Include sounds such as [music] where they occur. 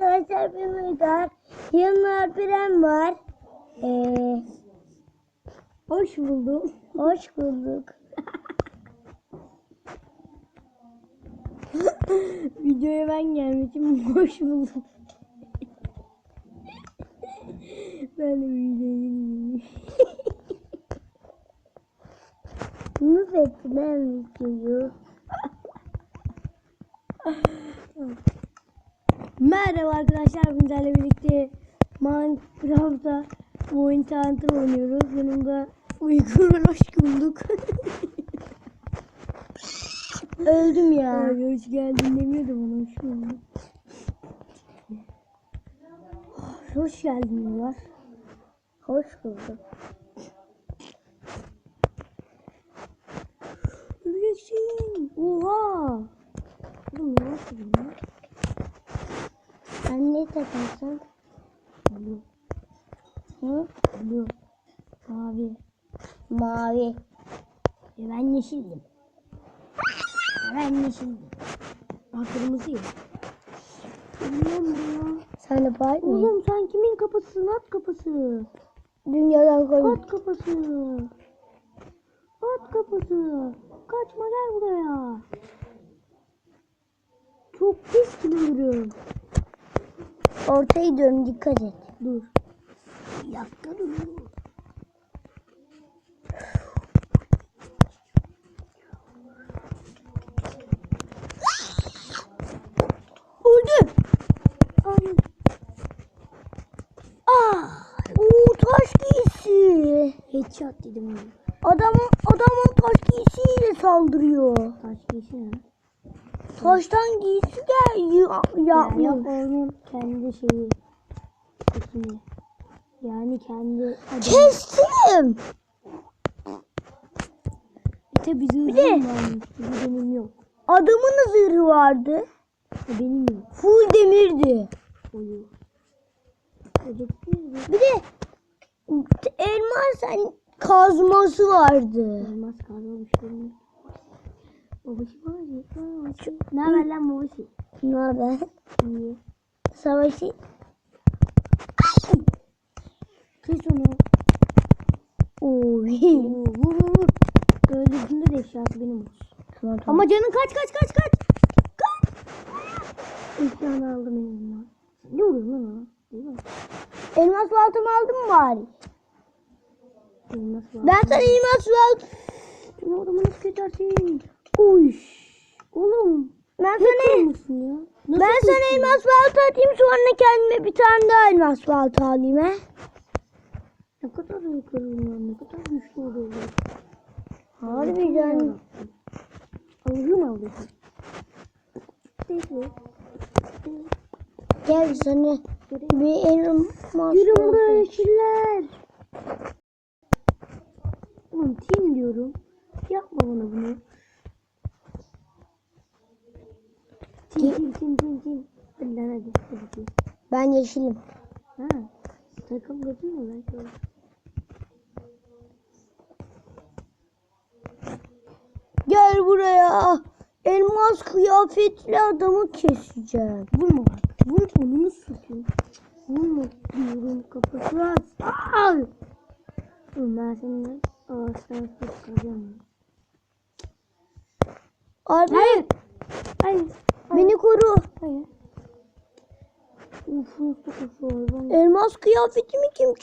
arkadaşlar ben Uygar. Yanımda Alperen var. Ee, Hoş buldum. hoş bulduk. [laughs] Videoya ben gelmişim. Hoş buldum. [laughs] ben de videoyu Nasıl ettiler videoyu? Merhaba arkadaşlar. Bizlerle birlikte Minecraft'ta bu oyun tanıtım oynuyoruz. Yanımda Uygur hoş bulduk. [laughs] Öldüm ya. Abi hoş geldin demiyordum ona hoş bulduk. Hoş geldin diyorlar. Hoş bulduk. Öleceksin. Oha. Oğlum ne yapıyorsun ya? Sen ne takarsın? Blue. Hı? Blue. Mavi. Mavi. E ben yeşildim. E ben yeşildim. Aa kırmızı ya. Bilmiyorum ya. Sen de var mı? Oğlum sen kimin kafasısın? At kafası. Dünyadan koy. At kafası. At kafası. Kaçma gel buraya. Çok pis gibi duruyorum. Ortaya gidiyorum dikkat et. Dur. Dur. Öldüm. Ay. Ah. Oo taş giysi. Headshot dedim. Adamın adamın taş giysiyle saldırıyor. Taş geçsene. Taştan giysi gel ya, Ya yok yapmış. onun kendi şeyi. ismi. Yani kendi adamı. Kestim. Bizim Bir de-. Bizim benim yok. Adamın zırhı vardı. E benim yok. Full demirdi. Mi? Bir de elmas hani kazması vardı. Elmas kalmamış benim. Babası var. Ne haber lan babası? Ne haber? İyi. Savaşı. Kes onu. Oy. Vur vur vur. Öldürdüğünde de eşyası benim olsun. Tamam, tamam. Ama canın kaç kaç kaç kaç. Kaç. Eşyanı aldım elimden. Ne vuruyorsun lan mi? elmas baltamı aldın mı bari? Elmas var. Ben sana elmas baltam. Ne adamı nasıl kesersin? Uy. Oğlum. Ben Ne ya? Nasıl ben sana kırsın? elmas balta atayım sonra kendime bir tane daha elmas balta alayım he. Ne kadar kırılıyor, ne kadar güçlü oluyor. Harbiden. Alıyorsun? Değil. Gel sana bir elmas Yürü balta- buraya yeşiller. Oğlum tim diyorum. Yapma bana bunu. Tim tim tim tim tim. Hadi lan hadi. Hadi tim. Ben yeşilim. Ha. Takım götür mü ben şöyle. Gel buraya. Elmas kıyafetli adamı keseceğim. Vurma bak. Vur onunu sıkıyor. Vurma diyorum kafasına. Oğlum ben seninle ağaçtan sıkacağım. Abi Hayır. Hayır. Beni koru. Hayır. Uf hayvan. Elmas kıyafetimi kim